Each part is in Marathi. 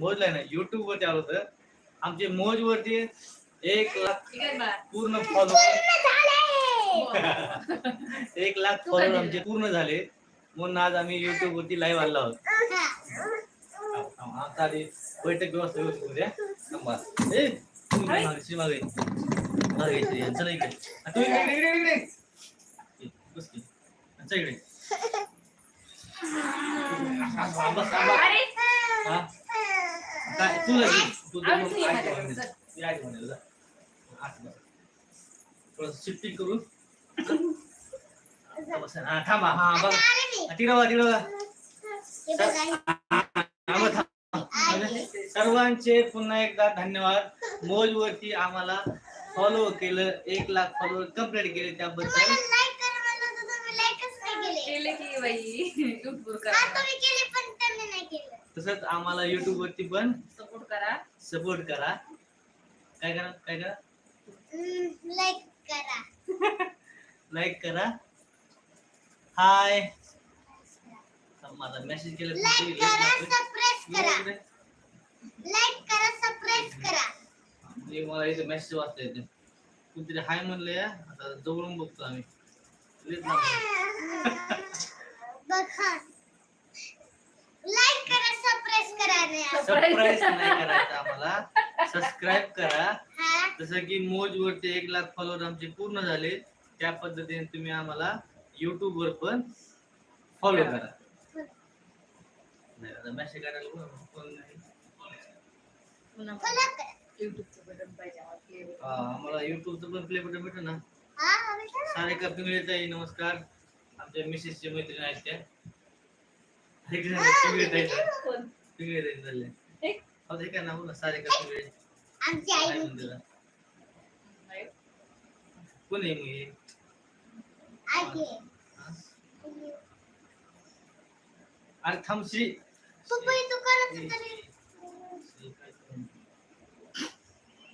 मोजलाय ना युट्यूब वरती आलं होतं. आमचे मोज वरती एक लाख ठीक आहे बा पूर्ण फॉलोअर एक लाख फॉलोअर आमचे पूर्ण झाले. म्हणून आज आम्ही युट्यूब वरती लाईव्ह आलो आहोत आता आधी बैठक व्यवस्था व्यवस्थित होऊ द्या थांबा. ए, तुम्ही काय मागे, मागे. मागे इकडे या. चला इकडे. आ, तू इकडे, काय तू जा जा, मग म्हणेल. म्हणेल, जा. असं बस. शिफ्टिंग करून बस. हा, थांबा हा बघा हा, तिकडं बघा, तिकडं बघा. थांबा, थांबा. सर्वांचे पुन्हा एकदा धन्यवाद मोज वरती आम्हाला फॉलो केलं एक लाख फॉलोअर कंप्लीट केले त्याबद्दल केले की बाई युट्यूब करा तसंच आम्हाला युट्यूब वरती पण सपोर्ट करा. सपोर्ट करा. काय करा काय करा? लाईक करा. हाय माझा मेसेज केला म्हणजे मला इथे मेसेज वाचता येते. कोणतरी हाय म्हणलं या आता जवळून बघतो आम्ही. लेट नका. लाईक करा सबस्क्राईब सबस्क्राईब नाही करायचं आम्हाला. सबस्क्राईब करा. हा. जसं की मोज वरती एक लाख फॉलोअर आमचे पूर्ण झाले. त्या पद्धतीने तुम्ही आम्हाला युट्यूब वर पण फॉलो करा. मेसेज करायला कोण- नाही? आम्हाला युट्यूबचं पण प्ले बटन भेटेल ना? हा सारे का पिंगळे नमस्कार. आमच्या मिसेसचे मैत्रीण आहेत त्या. ताई कोण? पिंगळे ताई चालले हे? ते काय नाव ना सारे का आमची आई म्हणते. कोण आहे हा? अरे थांब श्री. तू पण करत तरी?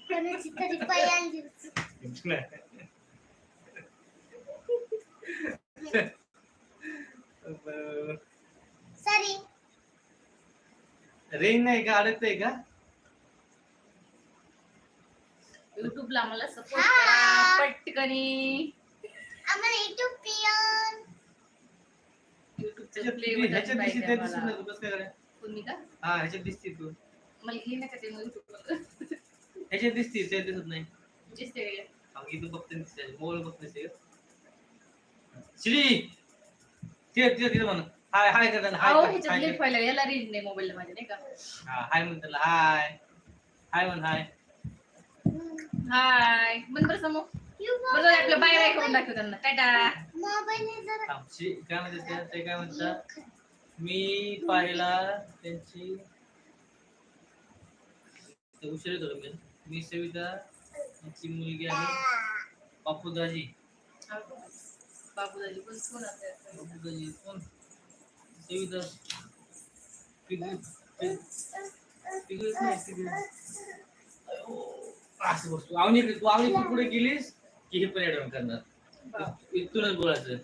कोणाची तरी बरं. सॉरी रेंज नाही का? अडकतंय का? युट्यूबला आम्हाला सपोर्ट. करा पटकनी. आम्हाला युट्यूब पियन युट्यूबचं प्ले ह्याच्यात दिसते दिसत नाही तू कसं काय करायचं? तुम्ही का? हा ह्याच्यात दिसते तू. मला घे का ते युट्यूबला ह्याच्यात दिसते दिसत नाही. दिसते का? मग इथून बघते दिसते मोबाईल बघते दिसते का? श्री! ते तिथे तिथे म्हण. हाय हाय करताना हाय अहो कर, ह्याच्यात हाय लेट कर. व्हायला याला रेंज नाही मोबाईल मध्ये नाही का? हा हाय म्हण त्याला हाय. हाय म्हण हाय. हाय. मन बरं समोर बरं जाऊ दे, आपलं बाय बाय करून दाखव त्यांना. टाटा थांब, काय म्हणते ते? ते काय म्हणतात? मी पाहिला त्यांची ते उशीर येतो मी? मी सविता यांची मुलगी आहे. बापूदाजी. बाबूदाजी पण कोण? असेल बापूदाजी कोण? सविता पिगु- पि- पिगु- नाही, असं बसतो आवनी तू आवनी तू पुढे गेलीस की हे पण करणार. इथूनच बोलायचं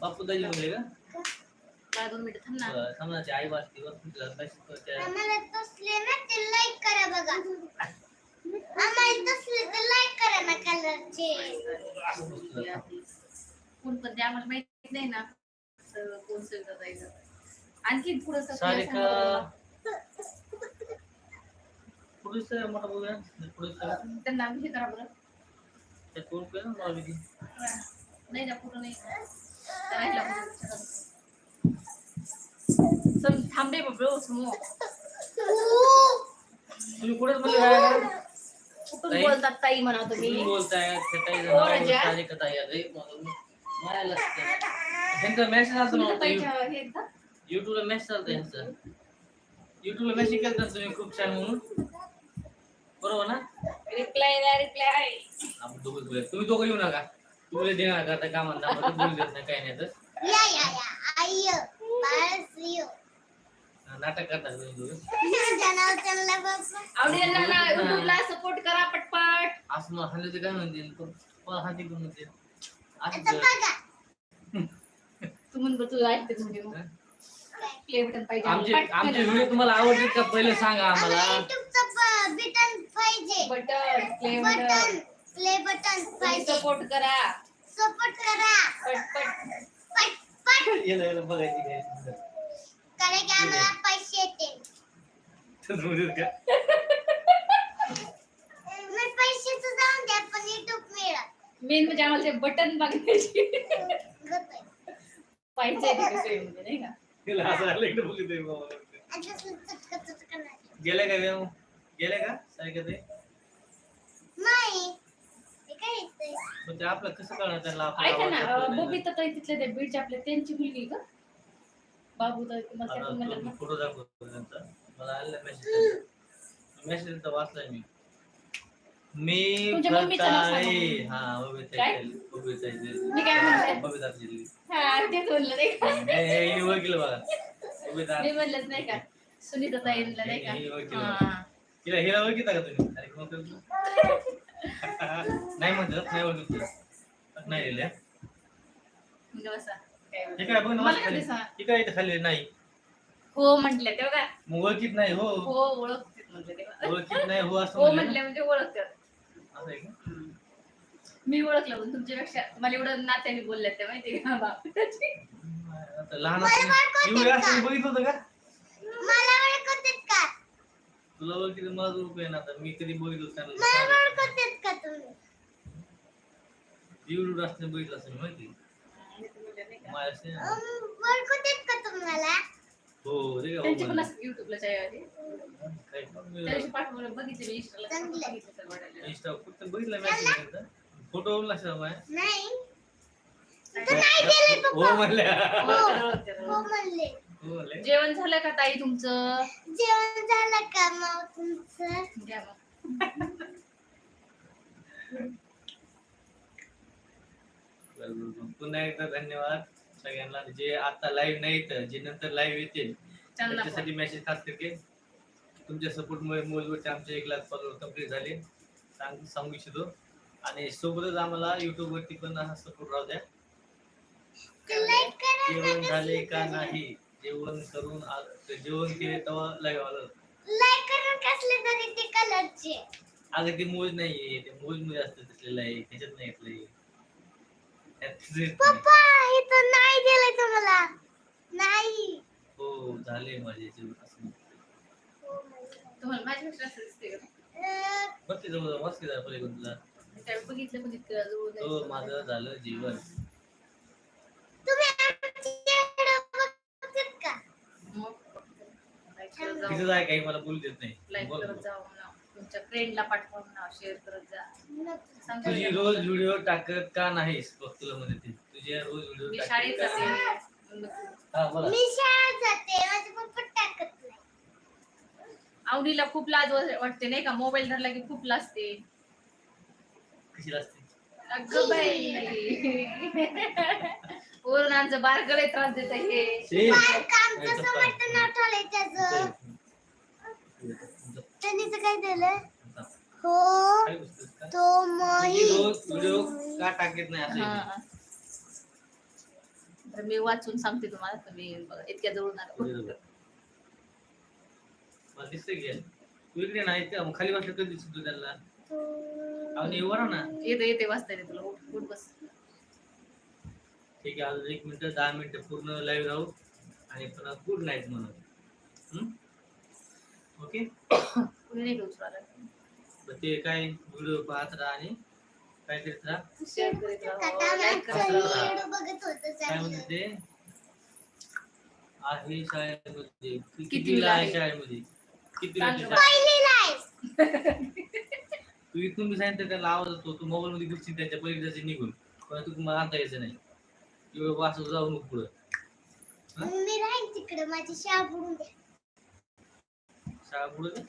बापूदाजी म्हणले का दोन मिनिटं थांबणार समजा आई वाचते आम्हाला तसले ना ते लाईक करा बघा आम्हाला तसले ते लाईक करा ना कलरचे कोण पण ते आम्हाला माहीत नाही ना. तर कोण सगळं जायचं. आणखी पुढे सारिका मोठा बघूया त्यांना हे करा बरं. त्या कोण काय ना मला किती नाही ना पुढं नाही. राहिला चल थांबे बाबा समोर तुम्ही कुठेच म्हणले काय कुठून ताई? बोलतात ताई म्हणा तुम्ही? बोलताय? हो, राजा. सारिका ताई आहे मला त्यांचा मेसेज आलता सुनीता हे युट्यूबला मेसेज आलता यांचा. युट्यूबला मेसेज केलता तुम्ही खूप छान म्हणून? बरोबर ना? रिप्लाय द्या रिप्लाय आपण दोघं बोलूया. तुम्ही दोघं येऊ नका. तुम्ही देणार का त्या कामांना मला बोलू देत नाही काही नाही तर. नाटक तुम्ही दोघं. आवडेल ना युट्यूबला सपोर्ट करा पटपट. असं मग हल्ली ते काय म्हणतील पण हाती करून म्हणतील आता असं तू म्हणतो तू ऐकते म्हणजे मग. प्ले बटन पाहिजे. आमचे व्हिडिओ तुम्हाला आवडले का? पहिले सांगा आम्हाला युट्यूबचं बटन पाहिजे. Button play button button play button पाहिजे. सपोर्ट करा. सपोर्ट करा. पटपट. पट पट. येलं येलं बघायची काय कारण की आम्हाला पैसे येते. मी पैशाचं जाऊन द्या पण युट्यूब मिळत मेन म्हणजे आम्हाला ते बटन बघण्याची. पाहिजे तिथे सोयीमध्ये, नाही का? तिला असं चटका चटका नाही. गेले का व्यायाम गेले का? ते हे ते आपलं कसं कळणार त्यांना आपला ऐका ना येतो नाही बबिता ताई तिथल्या त्या बीडचे आपल्या त्यांची मुलगी का बाबू ताई तुम्हाला आता त्यातून म्हणलं तो ना. फोटो दाखवतो त्यांचा मला आलेला मेसेज मेसेज तर वाचलाय मी. मी तुमच्या मम्मीचं नाव सांगा फरताळे मग. हा बबिता काय? इथे, बबिता इथे. मी काय म्हणते? बबिता जिल्ही हा तेच म्हणलं नाही का हे ओळखलं बघा बबिता मी म्हणलंच नाही का सुनीता नाही हे- हे का. हा. हिला हिला ओळखीता का तुम्ही अरे कोण करतो? नाही म्हणतात नाही ओळखत तुला. नाही म्हणजे बसा. काय हे म्हणते? काय बघ ना मला खाली कधी सांग हे काय इथं खाली नाही हो म्हटलं तेव्हा मग ओळखीत नाही हो हो ओळखते म्हटलं तेव्हा ओळखीत नाही हो असं हो म्हणलं म्हटलं म्हणजे ओळखतात. असं आहे का? मी ओळखलं पण तुमच्यापेक्षा. मला एवढं नात्याने बोलल्या त्या माहिती का? बाप आता लहान मला असताना ओळखत एवढं आहेत असताना का? बघितलं होतं का? मला ओळखतात का? तुला ओळखीत मला रूप आहे ना आता मी कधी बघितलं मला त्यांना. ओळखतात का तुम्ही? एवढं असताना बघितलं असं मी माहिती माझ्या असं- अं, ओळखतात का तुम्हाला? हो रे त्यांची हो पण युट्यूबला काय पण मी- त्या दिवशी पाठवलं बघितलं मी इंस्टाला चांगलं. आहे. बघितलं सगळं वाटायला. इंस्टा फक्त बघितलं मॅसेज फोटो लक्षात माझ्या नाही. तू नाही गेले हो पप्पा. हो. म्हणले हो म्हणले. जेवण झालं का ताई तुमचं? जेवण झालं का मग तुमचं? मग. पुन्हा एकदा धन्यवाद. सगळ्यांना जे आता लाईव्ह नाही तर जे नंतर लाईव्ह येतील. त्याच्यासाठी मेसेज खास करके तुमच्या सपोर्टमुळे मोजवरचे आमचे एक लाख फॉलोअर कंप्लीट झाले. सांग सांगू इच्छितो. आणि सोबतच आम्हाला युट्यूब वरती पण असा सपोर्ट राहू द्या. जेवण झाले का नाही जेवण करून आ- जेवण केले तेव्हा लाईव्ह आलं. लाईक करून कसले तरी ते कलरचे अगं ते मोज नाहीये ते मोजमध्ये असतं तसलेलं आहे त्याच्यात नाही येतलंय त्यात दिसत नाही. पप्पा इथं नाही दिलंय तुम्हाला नाही हो झाले माझे जेवण असं तुम्हाला माझ्यापेक्षा असं दिसते का? अं, बघ ते जवळ मस्त झालं पलीकडून तुला त्यावेळी बघितलं पण जवळ हो जायचं. माझं झालं जेवण तुम्ही बघतात का मग काही मला बोलू देत नाही लाईक बोल. करत जाऊ म्हणा तुमच्या फ्रेंडला पाठवा म्हणा शेअर करत जा. तुझी. रोज व्हिडिओ टाकत का नाहीस? बघ तुला म्हणते ती. तुझे रोज व्हिडिओ मी टाकत शाळेत हा बोला. मी शाळेत जाते. माझे पप्पा टाकत नाही. आवडीला खूप लाज वा- वाटते नाही का? मोबाईल धरला की खूप लाजते कशी असते? अगं बाई. वरून आमचं बारकडे त्रास देत हे. बारकं आमचं. नाव ठेवलंय त्याचं. त्यांनी तर काय दिलं हो? तो मोही व्हिडिओ का टाकत नाही असं हा. तर मी वाचून सांगते तुम्हाला तुम्ही बघा, इतक्या जवळून आला. मला दिसतंय की तू इकडे नाही त्या खाली बसलं कधी दिसत तू त्यांना? आणि येऊ बरं ना येते येते वाचता येते तुला. उठ उठ बस. ठीक आहे अजून एक मिनिट दहा मिनिटं पूर्ण लाईव्ह राहू आणि पुन्हा गुड नाईट म्हणून. ओके कुणी नाही ते काय व्हिडिओ पाहत राहा आणि काय करत राहा. शेअर करीत राहा. आता लाईक करत मागचं राहा व्हिडिओ बघत होतं काय म्हणते ते आहे शाळेमध्ये. कितवीला आहे आहे? शाळेमध्ये? किती तू इथून मी सांगितलं त्याला आवाज होतो तू मोबाईल मध्ये दिसतील त्याच्या पलीकडे निघून. पण तू मला आणता यायचं नाही. एवढं वाचत जाऊ नको पुढं. हा? मग मी राहीन तिकडे. माझी शाळा बुडून द्या. शाळा पुढं.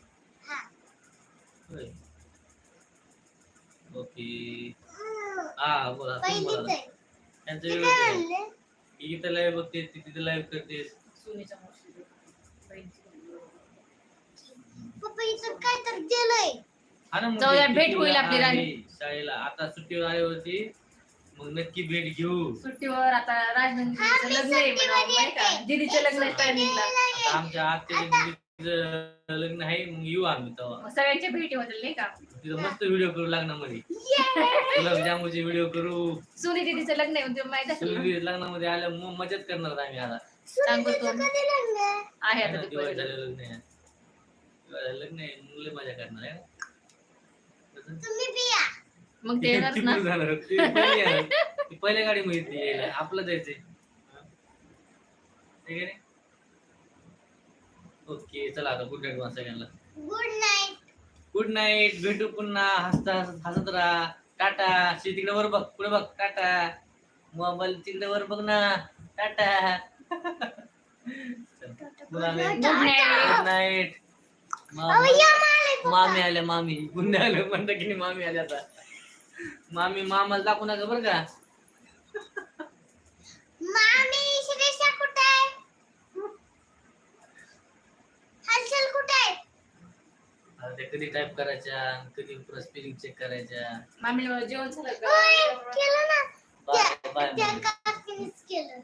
ओके. हा. बोला त्यांचं वेळ ही इथं लाईव्ह बघते ती तिथे लाईव्ह करते. सुनीच्या मावशीला. बहिणीची. पप्पा इथं काय तर दिलंय हा ना मग जाऊया, ते भेट होईल आपली राणी. शाळेला. आता सुट्टीवर आली होती मग नक्की भेट घेऊ. सुट्टीवर आता राजनंदीचं लग्न आहे माहिती का? दीदीचं लग्न आहे टायमिंगला आता आमच्या आत्याच्या लग्न आहे मग येऊ आम्ही तेव्हा. मग सगळ्यांच्या भेटी होतील नाही का? तिथं मस्त व्हिडिओ करू लग्नामध्ये. गुलाबजामुनचे व्हिडिओ करू. सुनी दीदीचं लग्न आहे म्हणजे माहीत असेल ना? लग्नामध्ये आल्या मग मजाच करणार आम्ही आता. सांगतो आहे? आता ते दिवाळी पहिलं. झालं लग्न आहे. दिवाळी लग्न आहे मुलं मजा करणार आहे. मग ते येणारच ना? किती झालं? ते पहिली आहे. ती पहिल्या गाडी मध्ये यायला. आपलं जायचंय. ठीक आहे ओके चला आता गुड नाईट सगळ्यांना. गुड नाईट गुड नाईट भेटू पुन्हा. हसता हसत राहा. टाटा. शी तिकडे वर बघ. पुढे बघ. टाटा. मोबाईल तिकडे वर बघ ना. टाटा. गुड नाईट मामी आल्या मामी. गुन्हे आलं म्हणतं की मामी आल्या आता. मामी मामाला दाखवू नका बरं का. मामी श्रेषा कुठे आहे हलचल कुठे आहे ते कधी टाईप करायच्या कधी स्पेलिंग चेक करायच्या. मामीला जेवण झालं का? केलं ना. बाय बाय त्या मामी. काकीनेच केलं.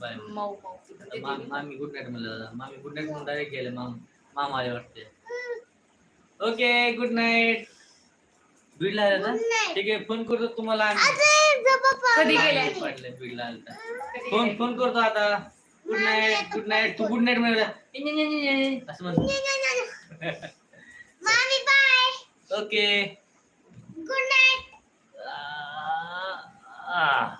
बाय मऊ मऊ. तिथं ते मामी मामी गुड नाईट म्हणलं दादा. मामी गुड नाईट म्हणून डायरेक्ट गेले माम मामा आले वाटते. ओके गुड नाईट बीडला आले गुड ना नाईट ठीक आहे फोन करतो तुम्हाला आम्ही. कधी गेले? पडले बीडला आले फोन? फोन करतो आता. गुड नाईट गुड नाईट तू गुड नाईट म्हणा असं म्हणतो. मामी बाय ओके गुड नाईट आ